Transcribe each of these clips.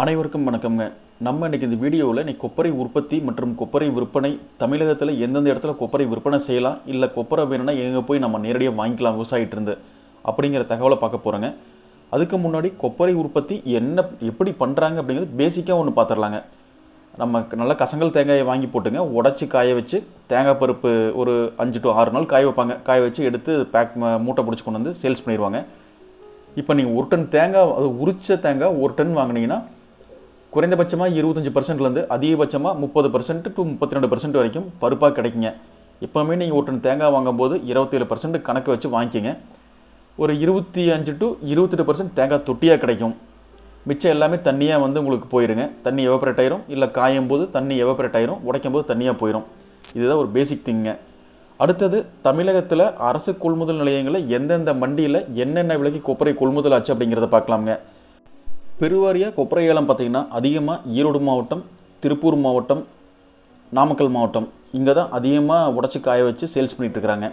அனைவருக்கும் வணக்கம்ங்க. நம்ம இன்றைக்கி இந்த வீடியோவில் இன்னைக்கு கொப்பரை உற்பத்தி மற்றும் கொப்பரை விற்பனை தமிழகத்தில் எந்தெந்த இடத்துல கொப்பரை விற்பனை செய்யலாம் இல்லை கொப்பரை வேணும்னா எங்கே போய் நம்ம நேரடியாக வாங்கிக்கலாம் விவசாயிட்டு இருந்து அப்படிங்கிற தகவலை பார்க்க போகிறோங்க அதுக்கு முன்னாடி கொப்பரை உற்பத்தி என்ன எப்படி பண்ணுறாங்க அப்படிங்கிறது பேசிக்காக ஒன்று பார்த்துடலாங்க நம்ம நல்ல கசங்கல் தேங்காயை வாங்கி போட்டுங்க உடச்சி காய வச்சு தேங்காய் பருப்பு ஒரு அஞ்சு டு ஆறு நாள் காய வைப்பாங்க. காய வச்சு எடுத்து பேக் மூட்டை பிடிச்சி கொண்டு வந்து சேல்ஸ் பண்ணிடுவாங்க. இப்போ நீங்கள் ஒரு டன் தேங்காய் அது உரிச்ச தேங்காய் ஒரு டன் வாங்குனீங்கன்னா குறைந்தபட்சமாக இருபத்தஞ்சி பர்சன்ட்லேருந்து அதிகபட்சமாக முப்பது பர்சன்ட் டு முப்பத்தி ரெண்டு பர்சன்ட் வரைக்கும் பருப்பாக கிடைக்குங்க. எப்போவுமே நீங்கள் ஒரு டன் தேங்காய் வாங்கும்போது இருபத்தேழு பர்சன்ட் கணக்கு வச்சு வாங்கிக்கோங்க. ஒரு இருபத்தி அஞ்சு டு இருபத்தெட்டு பர்சன்ட் தேங்காய் தொட்டியாக கிடைக்கும். மிச்சம் எல்லாமே தண்ணியாக வந்து உங்களுக்கு போயிடுங்க தண்ணி எவப்ரேட் ஆயிரும். இல்லை காயும் போது தண்ணி எவப்ரேட் ஆயிரும். உடைக்கும் போது தண்ணியாக போயிடும் இதுதான் ஒரு பேசிக் திங்க அடுத்தது தமிழகத்தில் அரசு கொள்முதல் நிலையங்களில் எந்தெந்த மண்டியில் என்னென்ன விலைக்கு கொப்பரை கொள்முதல் ஆச்சு அப்படிங்கிறத பார்க்கலாமுங்க. பெருவாரியாக கொப்பரை ஏலம் பார்த்தீங்கன்னா அதிகமாக ஈரோடு மாவட்டம் திருப்பூர் மாவட்டம் நாமக்கல் மாவட்டம் இங்கே தான் அதிகமாக உடச்சி காய வச்சு சேல்ஸ் பண்ணிகிட்டு இருக்கிறாங்க.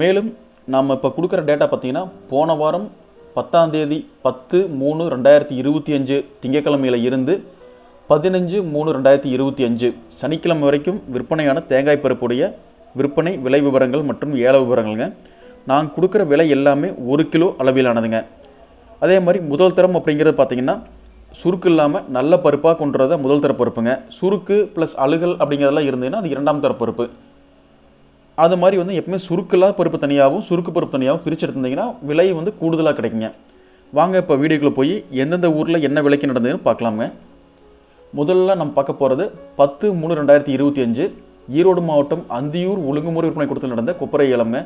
மேலும் நாம் இப்போ கொடுக்குற டேட்டா பார்த்தீங்கன்னா போன வாரம் பத்தாந்தேதி பத்து மூணு ரெண்டாயிரத்தி இருபத்தி அஞ்சு திங்கக்கிழமையில் இருந்து பதினஞ்சு மூணு ரெண்டாயிரத்தி இருபத்தி அஞ்சு சனிக்கிழமை வரைக்கும் விற்பனையான தேங்காய் பருப்புடைய விற்பனை விலை விவரங்கள் மற்றும் ஏல விவரங்கள்ங்க. நான் கொடுக்குற விலை எல்லாமே ஒரு கிலோ அளவிலானதுங்க. அதே மாதிரி முதல் தரம் அப்படிங்கிறது பார்த்தீங்கன்னா சுருக்கு இல்லாமல் நல்ல பருப்பாக கொண்டுறத முதல் தர பருப்புங்க. சுருக்கு ப்ளஸ் அழுகல் அப்படிங்கிறதெல்லாம் இருந்ததுன்னா அது இரண்டாம் தர பருப்பு. அது மாதிரி வந்து எப்பவுமே சுருக்கில்லாத பருப்பு தனியாகவும் சுருக்கு பருப்பு தனியாகவும் பிரித்து எடுத்திருந்தீங்கன்னா விலை வந்து கூடுதலாக கிடைக்குங்க. வாங்க இப்போ வீடியோக்குள்ளே போய் எந்தெந்த ஊரில் என்ன விலைக்கு நடந்ததுன்னு பார்க்கலாமுங்க. முதல்ல நம்ம பார்க்க போகிறது பத்து மூணு ரெண்டாயிரத்தி இருபத்தி அஞ்சு ஈரோடு மாவட்டம் அந்தியூர் ஒழுங்குமுறை விற்பனை கூடத்தில் நடந்த கொப்பரை இளமை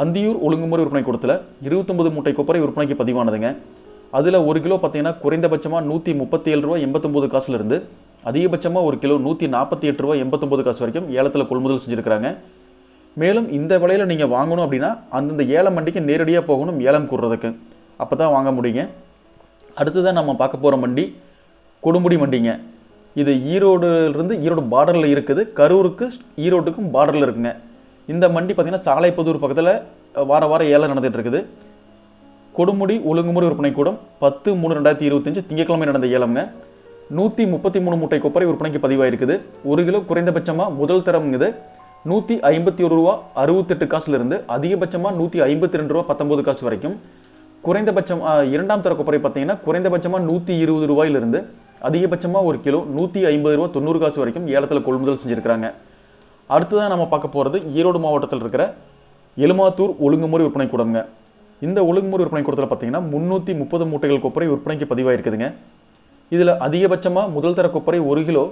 அந்தியூர் ஒழுங்குமுறை விற்பனை கூடத்தில் இருபத்தொம்பது மூட்டை கொப்பரை விற்பனைக்கு பதிவானதுங்க. அதில் ஒரு கிலோ பார்த்தீங்கன்னா குறைந்தபட்சமாக நூற்றி முப்பத்தி ஏழு ரூபா எண்பத்தொம்போது காசுலேருந்து அதிகபட்சமாக ஒரு கிலோ நூற்றி நாற்பத்தி எட்டு ரூபா எண்பத்தொம்போது காசு வரைக்கும் ஏலத்தில் கொள்முதல் செஞ்சுருக்கிறாங்க. மேலும் இந்த விலையில் நீங்கள் வாங்கணும் அப்படின்னா அந்தந்த ஏலம் மண்டிக்கு நேரடியாக போகணும் ஏலம் கூடுறதுக்கு. அப்போ தான் வாங்க முடியுங்க. அடுத்ததான் நம்ம பார்க்க போகிற மண்டி கொடுமுடி மண்டிங்க இது ஈரோடுலேருந்து ஈரோடு பார்டரில் இருக்குது. கரூருக்கு ஈரோட்டுக்கும் பார்டரில் இருக்குங்க. இந்த மண்டி பார்த்தீங்கன்னா சாலைப்புதூர் பக்கத்தில் வார வாரம் ஏலம் நடந்துகிட்டு இருக்குது கொடுமுடி ஒழுங்குமுறை விற்பனை கூடம் பத்து மூணு ரெண்டாயிரத்தி இருபத்தஞ்சு திங்கட்கிழமை நடந்த ஏலம்ங்க நூற்றி முப்பத்தி மூணு மூட்டை கொப்பரை விற்பனைக்கு பதிவாயிருக்குது. ஒரு கிலோ குறைந்தபட்சமாக முதல் தரம்ங்குது. இது நூற்றி ஐம்பத்தி ஒரு ரூபா அறுபத்தெட்டு காசுலேருந்து அதிகபட்சமாக நூற்றி ஐம்பத்தி ரெண்டு ரூபா பத்தொம்பது காசு வரைக்கும். குறைந்தபட்சம் இரண்டாம் தர கொப்பரை பார்த்தீங்கன்னா குறைந்தபட்சமாக நூற்றி இருபது ரூபாயிலிருந்து அதிகபட்சமாக ஒரு கிலோ நூற்றி ஐம்பது ரூபா தொண்ணூறு காசு வரைக்கும் ஏலத்தில் கொள்முதல் செஞ்சுருக்கிறாங்க. அடுத்ததான் நம்ம பார்க்க போகிறது ஈரோடு மாவட்டத்தில் இருக்கிற எலுமாத்தூர் ஒழுங்குமுறை விற்பனை கூடங்க இந்த ஒழுங்குமுறை விற்பனை கூடத்தில் பார்த்தீங்கன்னா முந்நூற்றி முப்பது மூட்டைகள் கொப்பரை விற்பனைக்கு பதிவாயிருக்குதுங்க. இதில் அதிகபட்சமாக முதல் தர கொப்பரை ஒரு கிலோ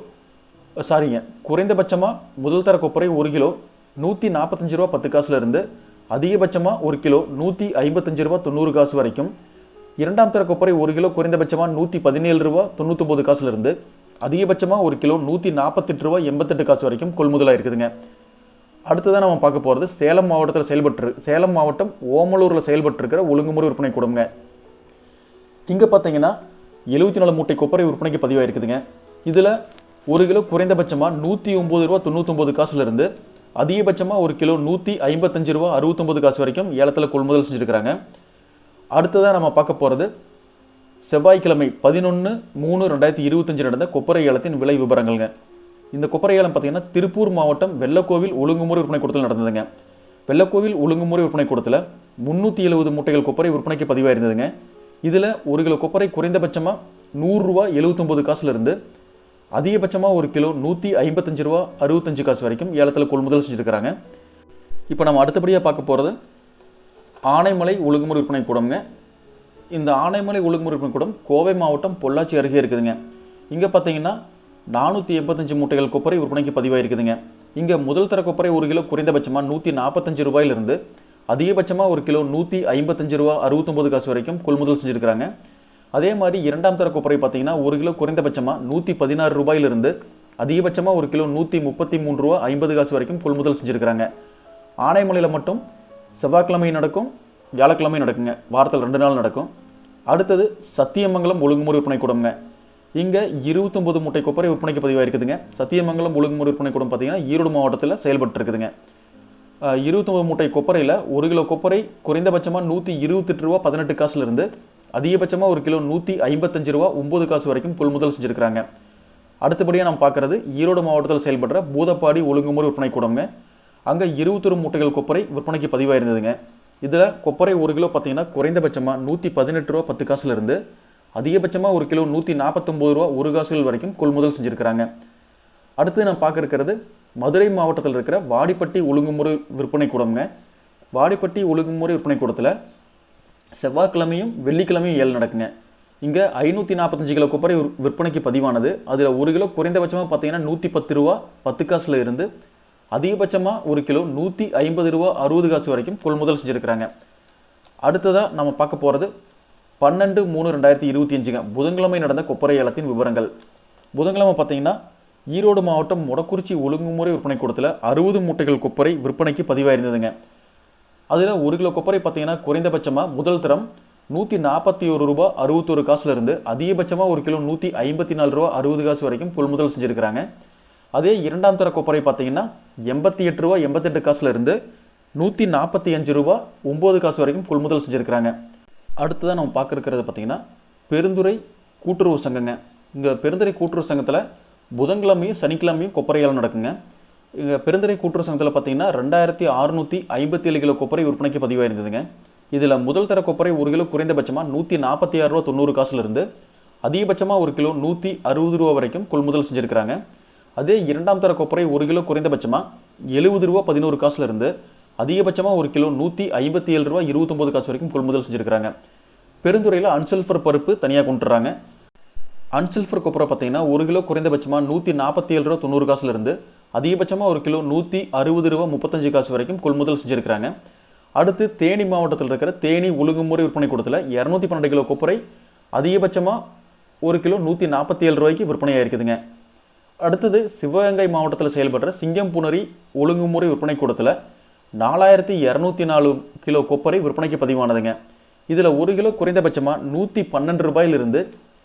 சாரிங்க குறைந்தபட்சமாக முதல் தர கொப்பரை ஒரு கிலோ நூற்றி நாற்பத்தஞ்சு ரூபா பத்து காசுல இருந்து அதிகபட்சமாக ஒரு கிலோ நூற்றி ஐம்பத்தஞ்சு ரூபா தொண்ணூறு காசு வரைக்கும் இரண்டாம் தர கொப்பரை ஒரு கிலோ குறைந்தபட்சமாக நூற்றி பதினேழு ரூபா தொண்ணூத்தொம்பது காசுலேருந்து அதிகபட்சமாக ஒரு கிலோ நூற்றி நாற்பத்தெட்டு ரூபா எண்பத்தெட்டு காசு வரைக்கும் கொள்முதலாக இருக்குதுங்க. அடுத்ததான் நம்ம பார்க்க போகிறது சேலம் மாவட்டத்தில் செயல்பட்டு சேலம் மாவட்டம் ஓமலூரில் செயல்பட்டுருக்கிற ஒழுங்குமுறை விற்பனை கூடங்க இங்கே பார்த்தீங்கன்னா எழுபத்தி நாலு மூட்டை கொப்பரை விற்பனைக்கு பதிவாயிருக்குதுங்க. இதில் ஒரு கிலோ குறைந்தபட்சமாக நூற்றி ஒம்பது ரூபா தொண்ணூத்தொம்பது காசுலேருந்து அதிகபட்சமாக ஒரு கிலோ நூற்றி ஐம்பத்தஞ்சு ரூபா அறுபத்தொம்பது காசு வரைக்கும் ஏலத்தில் கொள்முதல் செஞ்சுருக்கிறாங்க. அடுத்ததாக நம்ம பார்க்க போகிறது செவ்வாய்க்கிழமை பதினொன்று மூணு ரெண்டாயிரத்தி இருபத்தஞ்சு நடந்த கொப்பரை ஏலத்தின் விலை விவரங்கள்ங்க இந்த கொப்பரை ஏலம் பார்த்தீங்கன்னா திருப்பூர் மாவட்டம் வெள்ளக்கோவில் ஒழுங்குமுறை விற்பனை கூடத்தில் நடந்ததுங்க. வெள்ளக்கோவில் ஒழுங்குமுறை விற்பனை கூடத்தில் முந்நூற்றி எழுபது மூட்டைகள் கொப்பரை விற்பனைக்கு பதிவாயிருந்ததுங்க. இதில் ஒரு கிலோ கொப்பரை குறைந்தபட்சமாக நூறுரூவா எழுபத்தொம்போது காசுலேருந்து அதிகபட்சமாக ஒரு கிலோ நூற்றி ஐம்பத்தஞ்சு ரூபா அறுபத்தஞ்சு காசு வரைக்கும் ஏலத்தில் கொள்முதல் செஞ்சுருக்கிறாங்க. இப்போ நம்ம அடுத்தபடியாக பார்க்க போகிறது ஆனைமலை ஒழுங்குமுறை விற்பனை கூடம்ங்க. இந்த ஆனைமலை ஒழுங்குமுறை கூடம் கோவை மாவட்டம் பொள்ளாச்சி அருகே இருக்குதுங்க. இங்கே பார்த்தீங்கன்னா நானூற்றி எண்பத்தஞ்சு மூட்டைகள் கொப்பரை விற்பனைக்கு பதிவாயிருக்குதுங்க. இங்கே முதல் தர கொப்பரை ஒரு கிலோ குறைந்தபட்சமாக நூற்றி நாற்பத்தஞ்சு ரூபாயிலிருந்து அதிகபட்சமாக ஒரு கிலோ நூற்றி ஐம்பத்தஞ்சு ரூபா அறுபத்தொம்பது காசு வரைக்கும் கொள்முதல் செஞ்சுருக்கிறாங்க. அதே மாதிரி இரண்டாம் தர கொப்பரை பார்த்தீங்கன்னா ஒரு கிலோ குறைந்தபட்சமாக நூற்றி பதினாறு ரூபாயிலிருந்து அதிகபட்சமாக ஒரு கிலோ நூற்றி முப்பத்தி மூணு ரூபா ஐம்பது காசு வரைக்கும் கொள்முதல் செஞ்சுருக்கிறாங்க. ஆனைமலையில் மட்டும் செவ்வாய்க்கிழமை நடக்கும் வியாழக்கிழமை நடக்குங்க. வாரத்தில் ரெண்டு நாள் நடக்கும். அடுத்தது சத்தியமங்கலம் ஒழுங்குமுறை விற்பனை கூடம்ங்க. இங்கே இருபத்தொம்பது மூட்டை கொப்பரை விற்பனைக்கு பதிவாயிருக்குதுங்க. சத்தியமங்கலம் ஒழுங்குமுறை விற்பனை கூடம் பார்த்தீங்கன்னா ஈரோடு மாவட்டத்தில் செயல்பட்டு இருக்குதுங்க இருபத்தொம்பது மூட்டை கொப்பரையில் ஒரு கிலோ கொப்பரை குறைந்தபட்சமாக நூற்றி இருபத்தெட்டு ரூபா பதினெட்டு காசுலேருந்து அதிகபட்சமாக ஒரு கிலோ நூற்றி ஐம்பத்தஞ்சு ரூபா ஒம்பது காசு வரைக்கும் கொள்முதல் செஞ்சுருக்கிறாங்க. அடுத்தபடியாக நம்ம பார்க்குறது ஈரோடு மாவட்டத்தில் செயல்படுற பூதப்பாடி ஒழுங்குமுறை விற்பனை கூடம்ங்க. அங்கே இருபத்தொரு மூட்டைகள் கொப்பரை விற்பனைக்கு பதிவாயிருந்ததுங்க. இதில் கொப்பரை ஒரு கிலோ பார்த்தீங்கன்னா குறைந்தபட்சமாக நூற்றி பதினெட்டு ரூபா பத்து காசுலேருந்து அதிகபட்சமாக ஒரு கிலோ நூற்றி நாற்பத்தொம்பது ரூபா ஒரு காசுகள் வரைக்கும் கொள்முதல் செஞ்சுருக்கிறாங்க. அடுத்து நான் பார்க்க இருக்கிறது மதுரை மாவட்டத்தில் இருக்கிற வாடிப்பட்டி ஒழுங்குமுறை விற்பனை கூடம்ங்க. வாடிப்பட்டி ஒழுங்குமுறை விற்பனை கூடத்தில் செவ்வாய்க்கிழமையும் வெள்ளிக்கிழமையும் ஏழு நடக்குங்க. இங்கே ஐநூற்றி நாற்பத்தஞ்சு கிலோ கொப்பரை விற்பனைக்கு பதிவானது. அதில் ஒரு கிலோ குறைந்தபட்சமாக பார்த்தீங்கன்னா நூற்றி பத்து ரூபா பத்து காசுல இருந்து அதிகபட்சமாக ஒரு கிலோ நூற்றி ஐம்பது ரூபா அறுபது காசு வரைக்கும் கொள்முதல் செஞ்சுருக்கிறாங்க. அடுத்ததாக நம்ம பார்க்க போகிறது பன்னெண்டு மூணு ரெண்டாயிரத்தி இருபத்தி அஞ்சுங்க. புதன்கிழமை நடந்த கொப்பரை ஏலத்தின் விவரங்கள். புதன்கிழமை பார்த்தீங்கன்னா ஈரோடு மாவட்டம் மொடக்குறிச்சி ஒழுங்குமுறை விற்பனை கூடத்தில் அறுபது மூட்டைகள் கொப்பரை விற்பனைக்கு பதிவாயிருந்ததுங்க. அதில் ஒரு கிலோ கொப்பரை பார்த்தீங்கன்னா குறைந்தபட்சமாக முதல் தரம் நூற்றி நாற்பத்தி ஒரு ரூபா அறுபத்தொரு காசுலேருந்து அதிகபட்சமாக ஒரு கிலோ நூற்றி ஐம்பத்தி நாலு ரூபா அறுபது காசு வரைக்கும் கொள்முதல் செஞ்சுருக்கிறாங்க. அதே இரண்டாம் தர கொப்பரை பார்த்தீங்கன்னா எண்பத்தி எட்டு ரூபா எண்பத்தெட்டு காசுல இருந்து நூற்றி நாற்பத்தி அஞ்சு ரூபா ஒம்பது காசு வரைக்கும் கொள்முதல் செஞ்சுருக்கிறாங்க. அடுத்ததாக நம்ம பார்க்க பார்த்தீங்கன்னா பெருந்துறை கூட்டுறவு சங்கங்க. இங்கே பெருந்துறை கூட்டுறவு சங்கத்தில் புதன்கிழமையும் சனிக்கிழமையும் கொப்பரை நடக்குங்க. இங்கே பெருந்துறை கூட்டுறவு சங்கத்தில் பார்த்தீங்கன்னா ரெண்டாயிரத்தி அறுநூற்றி ஐம்பத்தி ஏழு கிலோ கொப்பரை விற்பனைக்கு பதிவாயிருந்ததுங்க. இதில் முதல் தர கொப்பரை ஒரு கிலோ குறைந்தபட்சமாக நூற்றி நாற்பத்தி ஆறு ரூபா தொண்ணூறு காசுலேருந்து அதிகபட்சமாக ஒரு கிலோ நூற்றி அறுபது ரூபா வரைக்கும் கொள்முதல் செஞ்சுருக்கிறாங்க. அதே இரண்டாம் தர கொப்பரை ஒரு கிலோ குறைந்தபட்சமாக எழுபது ரூபா பதினோரு காசுல இருந்து அதிகபட்சமாக ஒரு கிலோ நூற்றி ஐம்பத்தி ஏழு ரூபா இருபத்தொம்பது காசு வரைக்கும் கொள்முதல் செஞ்சுருக்கிறாங்க. பெருந்துறையில் அன்சல்ஃபர் பருப்பு தனியாக கொண்டுறாங்க. அன்சல்ஃபர் கொப்பரை பார்த்தீங்கன்னா ஒரு கிலோ குறைந்தபட்சமாக நூற்றி நாற்பத்தி ஏழு ரூபா தொண்ணூறு காசுல இருந்து அதிகபட்சமாக ஒரு கிலோ நூற்றி அறுபது ரூபா முப்பத்தஞ்சு காசு வரைக்கும் கொள்முதல் செஞ்சுருக்கிறாங்க. அடுத்து தேனி மாவட்டத்தில் இருக்கிற தேனி ஒழுங்குமுறை விற்பனை கூடத்தில் இரநூத்தி பன்னெண்டு கிலோ கொப்பரை அதிகபட்சமாக ஒரு கிலோ நூற்றி நாற்பத்தி ஏழு ரூபாய்க்கு விற்பனை ஆயிருக்குதுங்க அடுத்தது சிவகங்கை மாவட்டத்தில் செயல்படுற சிங்கம்புணரி ஒழுங்குமுறை விற்பனை கூடத்தில் நாலாயிரத்தி இரநூத்தி நாலு கிலோ கொப்பரை விற்பனைக்கு பதிவானதுங்க. இதில் ஒரு கிலோ குறைந்தபட்சமாக நூற்றி பன்னெண்டு ரூபாயிலிருந்து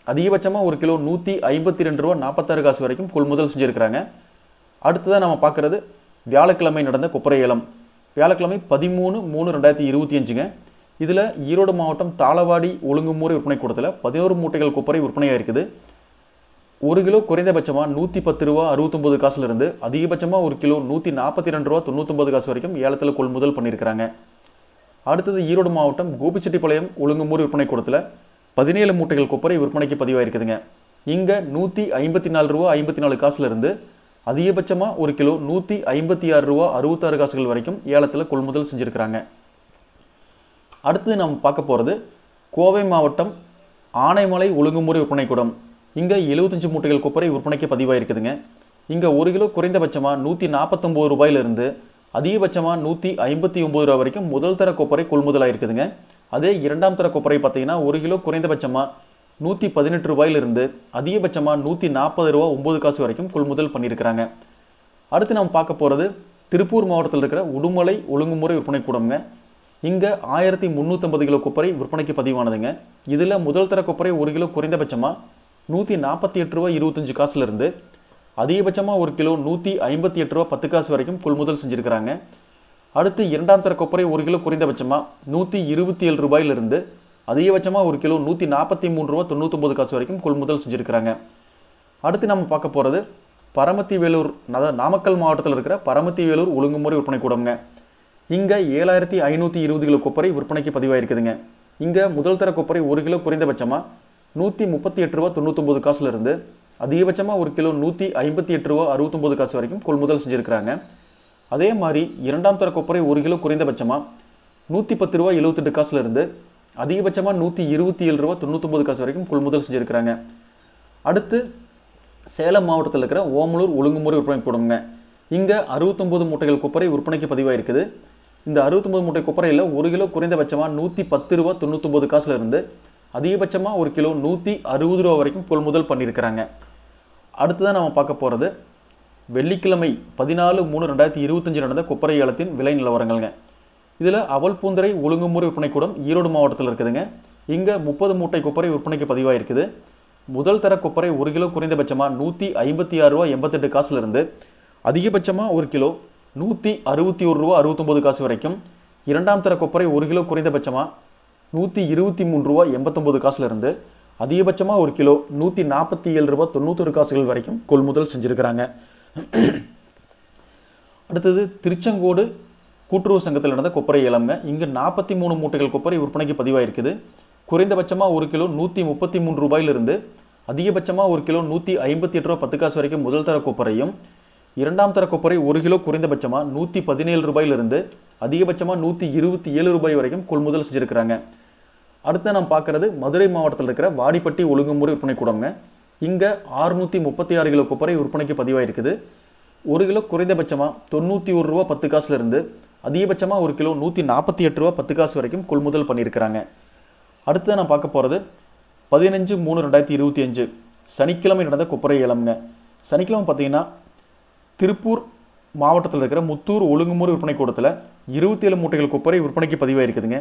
அதிகபட்சமாக ஒரு கிலோ நூற்றி ஐம்பத்தி ரெண்டு ரூபா நாற்பத்தாறு காசு வரைக்கும் கொள்முதல் செஞ்சுருக்கிறாங்க. அடுத்ததாக நம்ம பார்க்குறது வியாழக்கிழமை நடந்த கொப்பரை ஏலம். வியாழக்கிழமை பதிமூணு மூணு ரெண்டாயிரத்தி இருபத்தி அஞ்சுங்க. இதில் ஈரோடு மாவட்டம் தாளவாடி ஒழுங்குமுறை விற்பனை கூடத்தில் பதினோரு மூட்டைகள் கொப்பரை விற்பனையாக இருக்குது ஒரு கிலோ குறைந்தபட்சமாக நூற்றி பத்து ரூபா அறுபத்தொம்பது காசுலேருந்து அதிகபட்சமாக ஒரு கிலோ நூற்றி நாற்பத்தி ரெண்டு ரூபா தொண்ணூற்றொம்பது காசு வரைக்கும் ஏலத்தில் கொள்முதல் பண்ணியிருக்கிறாங்க அடுத்தது ஈரோடு மாவட்டம் கோபிச்செட்டிப்பாளையம் ஒழுங்குமுறை விற்பனை கூடத்தில் பதினேழு மூட்டைகள் கொப்பரை விற்பனைக்கு பதிவாயிருக்குதுங்க. இங்கே நூற்றி ஐம்பத்தி நாலு ரூபா ஐம்பத்தி நாலு காசுலேருந்து அதிகபட்சமாக ஒரு கிலோ நூற்றி ஐம்பத்தி ஆறு ரூபா அறுபத்தாறு காசுகள் வரைக்கும் ஏலத்தில் கொள்முதல் செஞ்சுருக்கிறாங்க. அடுத்தது நாம் பார்க்க போகிறது கோவை மாவட்டம் ஆனைமலை ஒழுங்குமுறை விற்பனை கூடம். இங்கே எழுபத்தஞ்சு மூட்டைகள் கொப்பரை விற்பனைக்கு பதிவாயிருக்குதுங்க. இங்கே ஒரு கிலோ குறைந்தபட்சமாக நூற்றி நாற்பத்தொம்போது ரூபாயிலிருந்து அதிகபட்சமாக நூற்றி ஐம்பத்தி ஒம்பது ரூபா வரைக்கும் முதல் தர கொப்பரை கொள்முதல் இருக்குதுங்க அதே இரண்டாம் தர கொப்பரை பார்த்தீங்கன்னா ஒரு கிலோ குறைந்தபட்சமாக நூற்றி பதினெட்டு ரூபாயிலிருந்து அதிகபட்சமாக நூற்றி நாற்பது ரூபா ஒம்பது காசு வரைக்கும் கொள்முதல் பண்ணியிருக்கிறாங்க. அடுத்து நம்ம பார்க்க போகிறது திருப்பூர் மாவட்டத்தில் இருக்கிற உடுமலை ஒழுங்குமுறை விற்பனை கூடம்ங்க. இங்கே ஆயிரத்தி முந்நூற்றம்பது கிலோ கொப்பரை விற்பனைக்கு பதிவானதுங்க. இதில் முதல் தர கொப்பரை ஒரு கிலோ குறைந்தபட்சமாக நூற்றி நாற்பத்தி எட்டு ரூபா இருபத்தஞ்சு காசுலேருந்து அதிகபட்சமாக ஒரு கிலோ நூற்றி ஐம்பத்தி எட்டு ரூபா பத்து காசு வரைக்கும் கொள்முதல் செஞ்சுருக்கிறாங்க. அடுத்து இரண்டாம் தர கொப்பரை ஒரு கிலோ குறைந்தபட்சமாக நூற்றி இருபத்தி ஏழு ரூபாயிலிருந்து அதிகபட்சமாக ஒரு கிலோ நூற்றி நாற்பத்தி மூணு ரூபா தொண்ணூத்தொம்பது காசு வரைக்கும் கொள்முதல் செஞ்சுருக்கிறாங்க. அடுத்து நம்ம பார்க்க போகிறது பரமத்தி வேலூர் அதாவது நாமக்கல் மாவட்டத்தில் இருக்கிற பரமத்தி வேலூர் ஒழுங்குமுறை விற்பனை கூடம்ங்க. இங்கே ஏழாயிரத்தி ஐநூற்றி இருபது கிலோ கொப்பரை விற்பனைக்கு பதிவாயிருக்குதுங்க. இங்கே முதல் தர கொப்பரை ஒரு கிலோ குறைந்தபட்சமாக நூற்றி முப்பத்தி எட்டு ரூபா தொண்ணூத்தொம்பது காசுல இருந்து அதிகபட்சமாக ஒரு கிலோ நூற்றி ஐம்பத்தி எட்டு ரூபா அறுபத்தொம்பது காசு வரைக்கும் கொள்முதல் செஞ்சுருக்கிறாங்க. அதே மாதிரி இரண்டாம் தர கொப்பரை ஒரு கிலோ குறைந்தபட்சமாக நூற்றி பத்து ரூபா எழுபத்தெட்டு காசுல இருந்து அதிகபட்சமாக நூற்றி இருபத்தி ஏழு ரூபா தொண்ணூத்தொம்பது காசு வரைக்கும் கொள்முதல் செஞ்சுருக்கிறாங்க. அடுத்து சேலம் மாவட்டத்தில் இருக்கிற ஓமலூர் ஒழுங்குமுறை விற்பனை கூடங்க இங்கே அறுபத்தொம்பது மூட்டைகள் கொப்பரை விற்பனைக்கு பதிவாயிருக்குது. இந்த அறுபத்தொம்பது மூட்டை கொப்பரையில் ஒரு கிலோ குறைந்தபட்சமாக நூற்றி பத்து ரூபா தொண்ணூத்தொம்பது காசுல இருந்து அதிகபட்சமாக ஒரு கிலோ நூற்றி அறுபது ரூபா வரைக்கும் கொள்முதல் பண்ணியிருக்கிறாங்க. அடுத்ததான் நம்ம பார்க்க போகிறது வெள்ளிக்கிழமை பதினாலு மூணு ரெண்டாயிரத்தி இருபத்தஞ்சு நடந்த கொப்பரை ஏலத்தின் விலை நிலவரங்கள்ங்க. இதில் அவல் பூந்தரை ஒழுங்குமுறை விற்பனை கூடம் ஈரோடு மாவட்டத்தில் இருக்குதுங்க. இங்கே முப்பது மூட்டை கொப்பரை விற்பனைக்கு பதிவாயிருக்குது. முதல் தர கொப்பரை ஒரு கிலோ குறைந்தபட்சமாக நூற்றி ஐம்பத்தி ஆறு ரூபா எண்பத்தெட்டு காசுலேருந்து அதிகபட்சமாக ஒரு கிலோ நூற்றி அறுபத்தி ஒரு ரூபா அறுபத்தொம்போது காசு வரைக்கும் இரண்டாம் தர கொப்பரை ஒரு கிலோ குறைந்தபட்சமாக நூற்றி இருபத்தி மூணு ரூபா எண்பத்தொம்போது காசுலேருந்து அதிகபட்சமாக ஒரு கிலோ நூற்றி நாற்பத்தி ஏழு ரூபா தொண்ணூத்தொரு காசுகள் வரைக்கும் கொள்முதல் செஞ்சுருக்கிறாங்க. அடுத்தது திருச்செங்கோடு கூட்டுறவு சங்கத்தில் நடந்த கொப்பரை ஏலம்ங்க. இங்கு நாற்பத்தி மூணு மூட்டைகள் கொப்பரை விற்பனைக்கு பதிவாயிருக்குது. குறைந்தபட்சமாக ஒரு கிலோ நூற்றி முப்பத்தி மூணு ரூபாயிலிருந்து அதிகபட்சமாக ஒரு கிலோ நூற்றி ஐம்பத்தி எட்டு ரூபா பத்து காசு வரைக்கும் முதல் தர கொப்பரையும் இரண்டாம் தர கொப்பரை ஒரு கிலோ குறைந்தபட்சமாக நூற்றி பதினேழு ரூபாயிலிருந்து அதிகபட்சமாக நூற்றி இருபத்தி ஏழு ரூபாய் வரைக்கும் கொள்முதல் செஞ்சுருக்கிறாங்க. அடுத்து நாம் பார்க்குறது மதுரை மாவட்டத்தில் இருக்கிற வாடிப்பட்டி ஒழுங்குமுறை விற்பனை கூடங்க இங்கே ஆறுநூற்றி முப்பத்தி ஆறு கிலோ கொப்பரை விற்பனைக்கு பதிவாயிருக்குது. ஒரு கிலோ குறைந்தபட்சமாக தொண்ணூற்றி ஒரு ரூபா பத்து காசுலேருந்து அதிகபட்சமாக ஒரு கிலோ நூற்றி நாற்பத்தி எட்டு ரூபா பத்து காசு வரைக்கும் கொள்முதல் பண்ணியிருக்கிறாங்க. அடுத்து நான் பார்க்க போகிறது பதினஞ்சு மூணு ரெண்டாயிரத்தி இருபத்தி அஞ்சு. சனிக்கிழமை நடந்த கொப்பரை ஏலம்ங்க. சனிக்கிழமை பார்த்தீங்கன்னா திருப்பூர் மாவட்டத்தில் இருக்கிற முத்தூர் ஒழுங்குமுறை விற்பனை கூடத்தில் இருபத்தி ஏழு மூட்டைகள் கொப்பரை விற்பனைக்கு பதிவாயிருக்குதுங்க.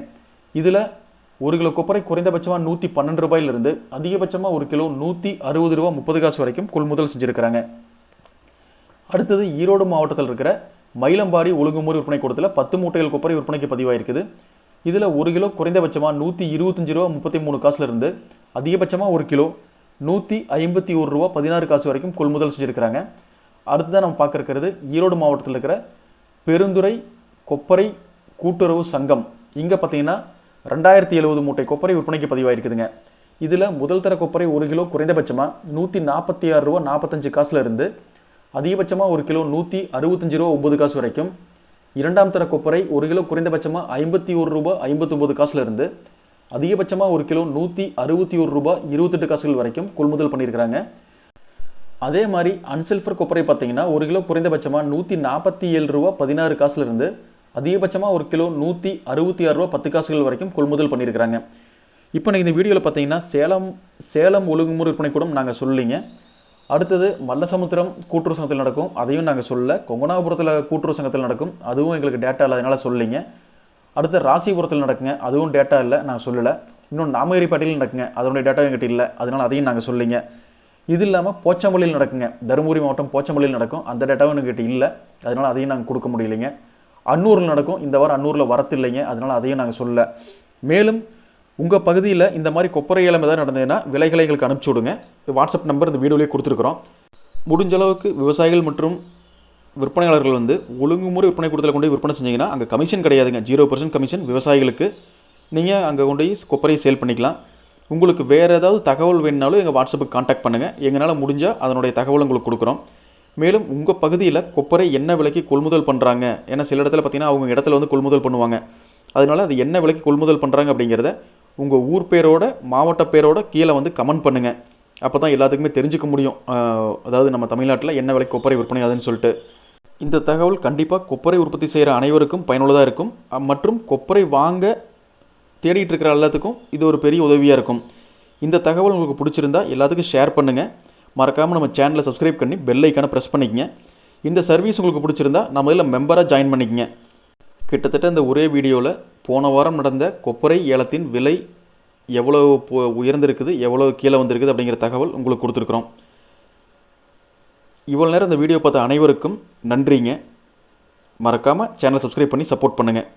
இதில் ஒரு கிலோ கொப்பரை குறைந்தபட்சமாக நூற்றி பன்னெண்டு ரூபாயிலிருந்து அதிகபட்சமாக ஒரு கிலோ நூற்றி அறுபது ரூபா முப்பது காசு வரைக்கும் கொள்முதல் செஞ்சுருக்கிறாங்க. அடுத்தது ஈரோடு மாவட்டத்தில் இருக்கிற மயிலம்பாடி ஒழுங்குமுறை விற்பனை கூடத்தில் பத்து மூட்டைகள் கொப்பரை விற்பனைக்கு பதிவாயிருக்குது. இதில் ஒரு கிலோ குறைந்தபட்சமாக நூற்றி இருபத்தஞ்சு ரூபா முப்பத்தி மூணு காசுலேருந்து அதிகபட்சமாக ஒரு கிலோ நூற்றி ஐம்பத்தி ஒரு ரூபா பதினாறு காசு வரைக்கும் கொள்முதல் செஞ்சுருக்கிறாங்க. அடுத்ததான் நம்ம பார்க்க இருக்கிறது ஈரோடு மாவட்டத்தில் இருக்கிற பெருந்துறை கொப்பரை கூட்டுறவு சங்கம். இங்கே பார்த்தீங்கன்னா ரெண்டாயிரத்தி எழுபது மூட்டை கொப்பரை விற்பனைக்கு பதிவாயிருக்குதுங்க. இதில் முதல் தர கொப்பரை ஒரு கிலோ குறைந்தபட்சமாக நூற்றி நாற்பத்தி ஆறு ரூபா நாற்பத்தஞ்சு காசில் இருந்து அதிகபட்சமாக ஒரு கிலோ நூற்றி அறுபத்தஞ்சு ரூபா ஒம்பது காசு வரைக்கும் இரண்டாம் தர கொப்பரை ஒரு கிலோ குறைந்தபட்சமாக ஐம்பத்தி ஒரு ரூபா ஐம்பத்தொம்பது காசில் இருந்து அதிகபட்சமாக ஒரு கிலோ நூற்றி அறுபத்தி ஒரு ரூபா இருபத்தெட்டு காசுகள் வரைக்கும் கொள்முதல் பண்ணியிருக்கிறாங்க. அதே மாதிரி அன்சில்ஃபர் கொப்பரை பார்த்தீங்கன்னா ஒரு கிலோ குறைந்தபட்சமாக நூற்றி நாற்பத்தி ஏழு ரூபா பதினாறு காசுலேருந்து அதிகபட்சமாக ஒரு கிலோ நூற்றி அறுபத்தி ஆறு ரூபா பத்து காசுகள் வரைக்கும் கொள்முதல் பண்ணியிருக்கிறாங்க. இப்போ நீங்கள் இந்த வீடியோவில் பார்த்தீங்கன்னா சேலம் சேலம் ஒழுங்குமுறை விற்பனை கூடம் நாங்கள் சொல்லிங்க அடுத்தது மல்லசமுத்திரம் கூட்டுறவு சங்கத்தில் நடக்கும் அதையும் நாங்கள் சொல்ல கொங்கனாபுரத்தில் கூட்டுறவு சங்கத்தில் நடக்கும் அதுவும் எங்களுக்கு டேட்டா இல்லாதனால சொல்லிங்க அடுத்து ராசிபுரத்தில் நடக்குங்க அதுவும் டேட்டா இல்லை நான் சொல்லலை. இன்னும் நாமகிரிப்பேட்டையில் நடக்குங்க அதனுடைய டேட்டா எங்கிட்ட இல்லை அதனால் அதையும் நாங்கள் சொல்லிங்க இது இல்லாமல் போச்சம்பள்ளியில் நடக்குங்க. தருமபுரி மாவட்டம் போச்சம்பள்ளியில் நடக்கும். அந்த டேட்டாவும் எங்ககிட்ட இல்லை. அதனால் அதையும் நாங்கள் கொடுக்க முடியலைங்க. அன்னூரில் நடக்கும். இந்த வாரம் அன்னூரில் வரத்தில்லைங்க. அதனால் அதையும் நாங்கள் சொல்ல மேலும் உங்கள் பகுதியில் இந்த மாதிரி கொப்பரை ஏலம் ஏதாவது நடந்ததுன்னா விலைகளை எங்களுக்கு அனுப்பிச்சி விடுங்க. வாட்ஸ்அப் நம்பர் இந்த வீடியோலேயே கொடுத்துருக்குறோம். முடிஞ்ச அளவுக்கு விவசாயிகள் மற்றும் விற்பனையாளர்கள் வந்து ஒழுங்குமுறை விற்பனை கூடத்தில் கொண்டு விற்பனை செஞ்சீங்கன்னா அங்கே கமிஷன் கிடையாதுங்க. ஜீரோ பர்சன்ட் கமிஷன் விவசாயிகளுக்கு. நீங்கள் அங்கே கொண்டு போய் கொப்பரையை சேல் பண்ணிக்கலாம். உங்களுக்கு வேறு ஏதாவது தகவல் வேணுனாலும் எங்கள் வாட்ஸ்அப்புக்கு காண்டாக்ட் பண்ணுங்கள் எங்களால் முடிஞ்சால் அதனுடைய தகவல் உங்களுக்கு கொடுக்குறோம். மேலும் உங்கள் பகுதியில் கொப்பரை என்ன விலைக்கு கொள்முதல் பண்ணுறாங்க ஏன்னா சில இடத்துல பார்த்தீங்கன்னா அவங்க இடத்துல வந்து கொள்முதல் பண்ணுவாங்க. அதனால் அது என்ன விலைக்கு கொள்முதல் பண்ணுறாங்க அப்படிங்கிறத உங்கள் ஊர் பேரோட மாவட்ட பேரோட கீழே வந்து கமெண்ட் பண்ணுங்கள் அப்போ தான் எல்லாத்துக்குமே தெரிஞ்சுக்க முடியும். அதாவது நம்ம தமிழ்நாட்டில் என்ன விலைக்கு கொப்பரை விற்பனை ஆகுதுன்னு சொல்லிட்டு. இந்த தகவல் கண்டிப்பாக கொப்பரை உற்பத்தி செய்கிற அனைவருக்கும் பயனுள்ளதாக இருக்கும். மற்றும் கொப்பரை வாங்க தேடிட்டு இருக்கிற எல்லாத்துக்கும் இது ஒரு பெரிய உதவியாக இருக்கும். இந்த தகவல் உங்களுக்கு பிடிச்சிருந்தா எல்லாத்துக்கும் ஷேர் பண்ணுங்கள் மறக்காமல் நம்ம சேனலை சப்ஸ்கிரைப் பண்ணி பெல் ஐக்கானை ப்ரெஸ் பண்ணிக்கங்க. இந்த சர்வீஸ் உங்களுக்கு பிடிச்சிருந்தா நம்ம இதில் மெம்பராக ஜாயின் பண்ணிக்கங்க. கிட்டத்தட்ட இந்த ஒரே வீடியோவில் போன வாரம் நடந்த கொப்பரை ஏலத்தின் விலை எவ்வளோ உயர்ந்திருக்குது எவ்வளோ கீழே வந்திருக்குது அப்படிங்கிற தகவல் உங்களுக்கு கொடுத்துருக்குறோம். இவ்வளோ நேரம் இந்த வீடியோ பார்த்த அனைவருக்கும் நன்றிங்க. மறக்காமல் சேனல் சப்ஸ்கிரைப் பண்ணி சப்போர்ட் பண்ணுங்கள்